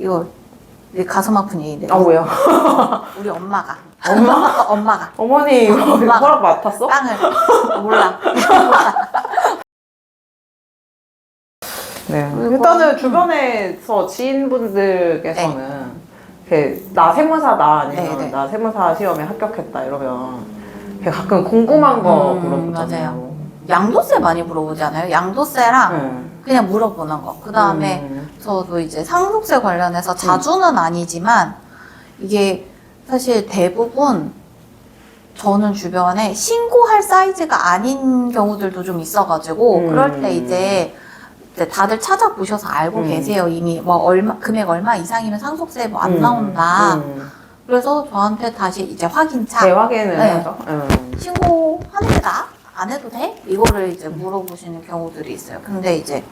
이거 내 가슴 아픈 얘기인데. 아 왜요? 우리 엄마가. 엄마? 엄마가. 어머니 이거 엄마가. 허락 맡았어? 빵을 몰라. 네. 그리고- 일단은 주변에서 지인분들께서는 이렇게 나 세무사다 아니면 네, 네. 나 세무사 시험에 합격했다 이러면 이렇게 가끔 궁금한 거 음, 물어보잖아요. 맞아요. 양도세 많이 물어보잖아요. 양도세랑 네. 그냥 물어보는 거. 그 다음에 음. 저도 이제 상속세 관련해서 자주는 아니지만 이게 사실 대부분 저는 주변에 신고할 사이즈가 아닌 경우들도 좀 있어가지고 음. 그럴 때 이제 다들 찾아보셔서 알고 음. 계세요 이미 뭐 얼마 금액 얼마 이상이면 상속세 뭐 안 음. 나온다 음. 그래서 저한테 다시 이제 확인차 재확인을 네. 하죠. 음. 신고하는 게 나아? 안 해도 돼? 이거를 이제 물어보시는 경우들이 있어요. 근데 이제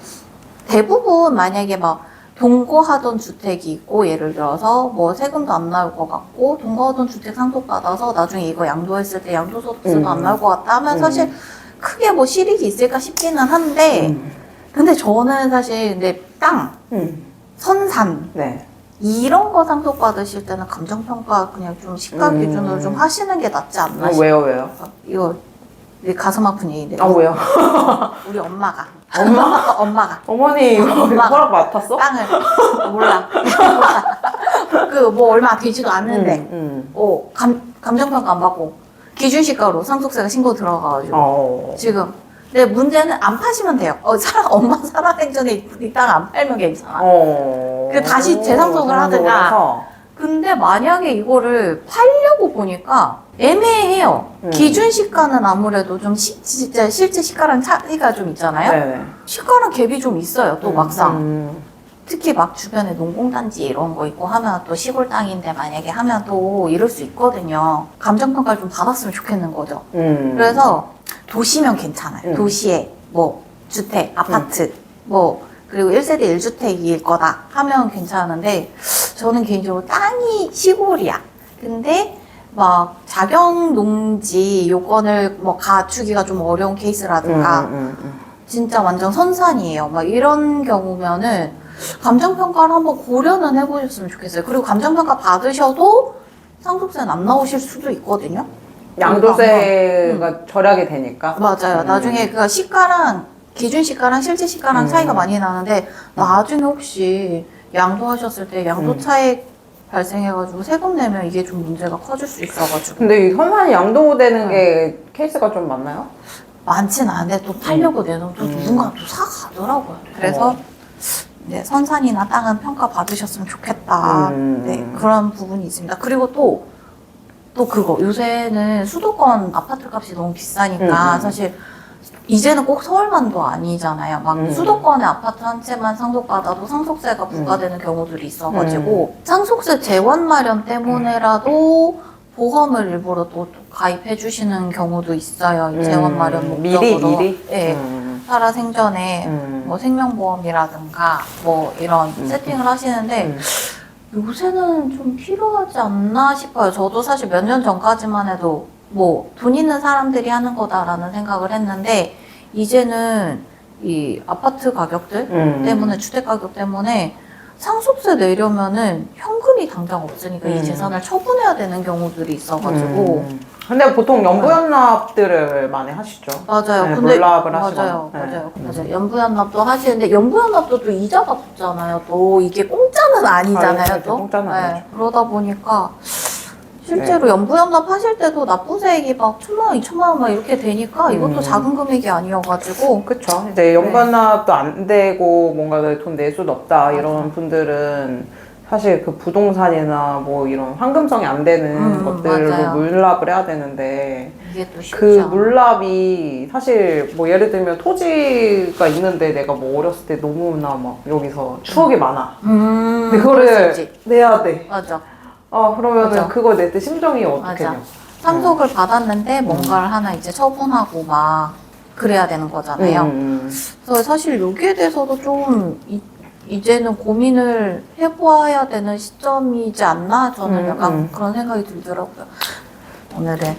대부분 만약에 막 동거하던 주택이 있고 예를 들어서 뭐 세금도 안 나올 것 같고 동거하던 주택 상속받아서 나중에 이거 양도했을 때 양도소득세도 음. 안 나올 것 같다 하면 음. 사실 크게 뭐 실익이 있을까 싶기는 한데 음. 근데 저는 사실 근데 땅, 음. 선산 네. 이런 거 상속받으실 때는 감정평가 그냥 좀 시가 음. 기준으로 좀 하시는 게 낫지 않나 어, 싶어요. 왜요 왜요? 이거 내 가슴 아픈 얘기인데 아 왜요? 우리 엄마가 엄마? 엄마가 어머니 이거 엄마가. 허락 맡았어? 땅을 몰라 그 뭐 얼마 되지도 않는데 음, 음. 어 감, 감정평가 안 받고 기준시가로 상속세가 신고 들어가가지고 어. 지금 근데 문제는 안 파시면 돼요 어 사람 엄마 살아생전에 이 땅 안 팔면 괜찮아 어. 그 다시 재상속을 하든가. 근데 만약에 이거를 팔려고 보니까 애매해요 음. 기준 시가는 아무래도 좀 시, 진짜 실제 시가랑 차이가 좀 있잖아요 네네. 시가랑 갭이 좀 있어요 또 막상 음. 특히 막 주변에 농공단지 이런 거 있고 하면 또 시골 땅인데 만약에 하면 또 이럴 수 있거든요 감정평가를 좀 받았으면 좋겠는 거죠 음. 그래서 도시면 괜찮아요 음. 도시에 뭐 주택 아파트 뭐 그리고 1세대 1주택일 거다 하면 괜찮은데 저는 개인적으로 땅이 시골이야 근데 막 자경 농지 요건을 뭐 갖추기가 좀 어려운 케이스라든가 음, 음, 음. 진짜 완전 선산이에요. 막 이런 경우면은 감정평가를 한번 고려는 해보셨으면 좋겠어요. 그리고 감정평가 받으셔도 상속세는 안 나오실 수도 있거든요. 양도세가 절약이 되니까. 맞아요. 음. 나중에 그 시가랑 기준 시가랑 실제 시가랑 음. 차이가 많이 나는데 나중에 혹시 양도하셨을 때 양도 음. 차익 발생해가지고 세금 내면 이게 좀 문제가 커질 수 있어가지고 근데 이 선산이 양도되는 음. 게 케이스가 좀 많나요? 많지는 않은데 또 팔려고 내놓으면 또 음. 누군가 또 사가더라고요. 그래서 어. 네, 선산이나 땅은 평가 받으셨으면 좋겠다. 음. 네, 그런 부분이 있습니다. 그리고 또, 또 그거. 요새는 수도권 아파트 값이 너무 비싸니까 음. 사실 이제는 꼭 서울만도 아니잖아요. 막 음. 수도권에 아파트 한 채만 상속받아도 상속세가 부과되는 경우들이 있어가지고 음. 상속세 재원 마련 때문에라도 보험을 일부러 또 가입해 주시는 경우도 있어요. 이 재원 음. 마련 목적으로. 미리 미리. 네. 음. 살아 생전에 음. 뭐 생명보험이라든가 뭐 이런 음. 세팅을 하시는데 음. 요새는 좀 필요하지 않나 싶어요. 저도 사실 몇 년 전까지만 해도 뭐 돈 있는 사람들이 하는 거다라는 생각을 했는데 이제는 이 아파트 가격들 음. 때문에 주택 가격 때문에 상속세 내려면은 현금이 당장 없으니까 이 음. 재산을 처분해야 되는 경우들이 있어가지고 음. 근데 보통 연부연납들을 많이 하시죠. 맞아요. 네, 근데 몰락을 맞아요, 하시거나. 네. 맞아요, 맞아요. 연부연납도 하시는데 연부연납도 또 이자가 붙잖아요. 또 이게 공짜는 아니잖아요. 아, 또 공짜는. 네. 그러다 보니까 실제로 연부연납 하실 때도 납부세액이 막 천만 원, 이천만 원 막 이렇게 되니까 이것도 음. 작은 금액이 아니어가지고 그쵸. 네. 이제 연관납도 안 되고 뭔가 돈 낼 수도 없다 이런. 분들은 사실 그 부동산이나 뭐 이런 황금성이 안 되는 음, 것들로 맞아요. 물납을 해야 되는데 이게 또 쉽지 그 않아. 물납이 사실 뭐 예를 들면 토지가 있는데 내가 뭐 어렸을 때 너무나 막 여기서 추억이 많아. 음, 근데 그럴 그거를 있지. 내야 돼. 맞아. 아 그러면은 맞아. 그거 낼 때 심정이 어떻게 맞아. 냐 상속을 받았는데 뭔가를 하나 이제 처분하고 막 그래야 되는 거잖아요. 음, 그래서 사실 여기에 대해서도 좀 이, 이제는 고민을 해봐야 되는 시점이지 않나 저는 음, 약간 음. 그런 생각이 들더라고요. 오늘은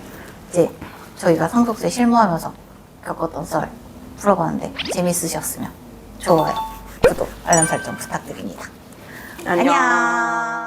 이제 저희가 상속세 실무하면서 겪었던 썰 풀어봤는데 재밌으셨으면 좋아요, 구독, 알람 설정 부탁드립니다. 안녕. 안녕.